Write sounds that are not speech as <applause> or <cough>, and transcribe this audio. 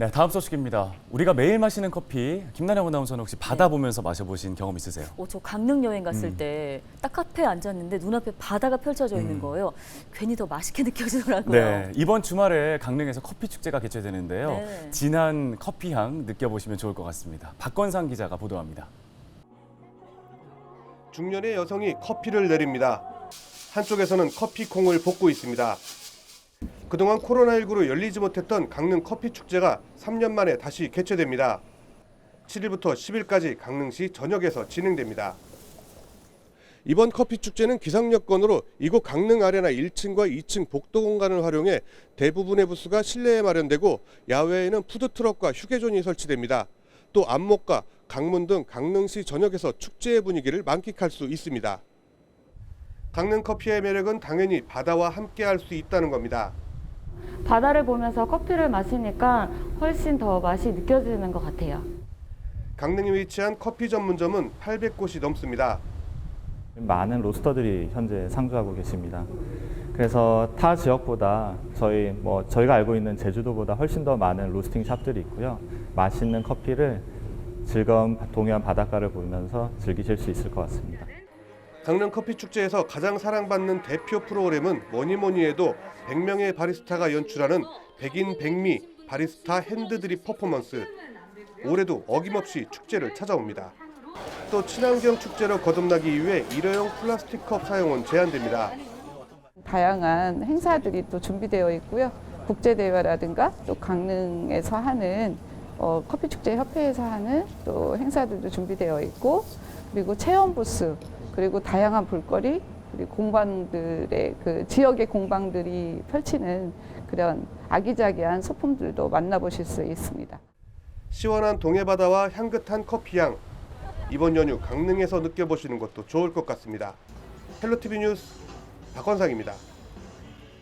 네, 다음 소식입니다. 우리가 매일 마시는 커피, 김나영 아나운서는 혹시 받아보면서 마셔보신 경험 있으세요? 어, 저 강릉 여행 갔을 음. 때딱 카페에 앉았는데 눈앞에 바다가 펼쳐져 있는 음. 거예요. 괜히 더 맛있게 <laughs> 느껴지더라고요. 네, 이번 주말에 강릉에서 커피 축제가 개최되는데요. 네. 진한 커피 향 느껴보시면 좋을 것 같습니다. 박건상 기자가 보도합니다. 중년의 여성이 커피를 내립니다. 한쪽에서는 커피 콩을 볶고 있습니다. 그동안 코로나19로 열리지 못했던 강릉 커피 축제가 3년 만에 다시 개최됩니다. 7일부터 10일까지 강릉시 전역에서 진행됩니다. 이번 커피 축제는 기상 여건으로 이곳 강릉 아레나 1층과 2층 복도 공간을 활용해 대부분의 부스가 실내에 마련되고 야외에는 푸드트럭과 휴게존이 설치됩니다. 또 안목과 강문 등 강릉시 전역에서 축제의 분위기를 만끽할 수 있습니다. 강릉 커피의 매력은 당연히 바다와 함께 할 수 있다는 겁니다. 바다를 보면서 커피를 마시니까 훨씬 더 맛이 느껴지는 것 같아요. 강릉에 위치한 커피 전문점은 800곳이 넘습니다. 많은 로스터들이 현재 상주하고 계십니다. 그래서 타 지역보다 저희 뭐 저희가 알고 있는 제주도보다 훨씬 더 많은 로스팅 샵들이 있고요. 맛있는 커피를 즐거운 동해안 바닷가를 보면서 즐기실 수 있을 것 같습니다. 강릉 커피 축제에서 가장 사랑받는 대표 프로그램은 뭐니 뭐니 해도 100명의 바리스타가 연출하는 백인 백미 바리스타 핸드드립 퍼포먼스. 올해도 어김없이 축제를 찾아옵니다. 또 친환경 축제로 거듭나기 위해 일회용 플라스틱 컵 사용은 제한됩니다. 다양한 행사들이 또 준비되어 있고요. 국제 대회라든가 또 강릉에서 하는 어, 커피 축제 협회에서 하는 또 행사들도 준비되어 있고 그리고 체험 부스 그리고 다양한 볼거리 그리고 공방들의 그 지역의 공방들이 펼치는 그런 아기자기한 소품들도 만나보실 수 있습니다. 시원한 동해바다와 향긋한 커피향. 이번 연휴 강릉에서 느껴보시는 것도 좋을 것 같습니다. 헬로티비 뉴스 박건상입니다.